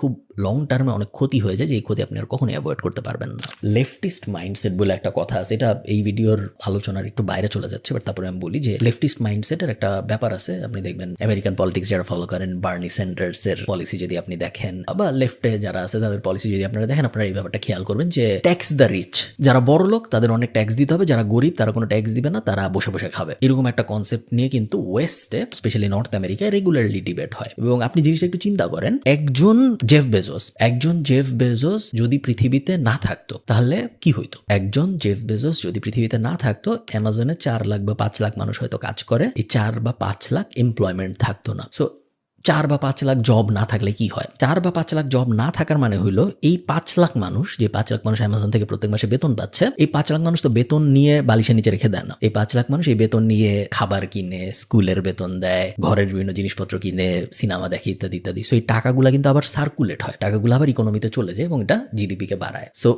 খুব লং টার্মে অনেক ক্ষতি হয়ে যায় যে এই ক্ষতি আপনি আর কখনোই অ্যাভয়েড করতে পারবেন না। লেফটিস্ট মাইন্ডসেট বলে একটা কথা আছে, এটা এই ভিডিওর আলোচনার একটু বাইরে চলে যাচ্ছে বাট তারপরে আমি বলি যে লেফটিস্ট মাইন্ডসেটের একটা ব্যাপার আছে। আপনি দেখবেন আমেরিকান পলিটিক্স যারা ফলো করেন বার্নি স্যান্ডার্স এর পলিসি যদি আপনি দেখেন, বা লেফটে যারা আছে তাদের পলিসি যদি আপনারা দেখেন, আপনারা এই ব্যাপারটা খেয়াল করবেন যে ট্যাক্স দ্য রিচ যারা বড় লোক তাদের অনেক ট্যাক্স দিতে হবে, যারা গরিব তারা কোনো ট্যাক্স দিবে না, তারা বসে বসে খাবে। এরকম একটা কনসেপ্ট নিয়ে কিন্তু ওয়েস্টে স্পেশালি নর্থ আমেরিকায় রেগুলারলি ডিবেট হয়। এবং আপনি জিনিসটা একটু চিন্তা করেন, একজন জেফ বেজোস একজন জেফ বেজোস যদি পৃথিবীতে না থাকতো, তাহলে কি হইতো? একজন জেফ বেজোস যদি পৃথিবীতে না থাকতো অ্যামাজনে চার লাখ বা পাঁচ লাখ মানুষ হয়তো কাজ করে, এই চার বা পাঁচ লাখ এমপ্লয়মেন্ট থাকতো না। সো চার বা পাঁচ লাখ জব না থাকলে কি হয়? চার বা পাঁচ লাখ জব না থাকার মানে হইল, এই পাঁচ লাখ মানুষ, যে পাঁচ লাখ মানুষ অ্যামাজন থেকে প্রত্যেক মাসে বেতন পাচ্ছে, এই পাঁচ লাখ মানুষ তো বেতন নিয়ে বালিশের নিচে রেখে দেয় না। এই পাঁচ লাখ মানুষ এই বেতন নিয়ে খাবার কিনে, স্কুলের বেতন দেয়, ঘরের বিভিন্ন জিনিসপত্র কিনে সিনেমা দেখে ইত্যাদি ইত্যাদি। সো এই টাকাগুলো কিন্তু আবার সার্কুলেট হয়। টাকাগুলো আবার ইকোনমিতে চলে যায় এবং এটা জিডিপিকে বাড়ায়। সো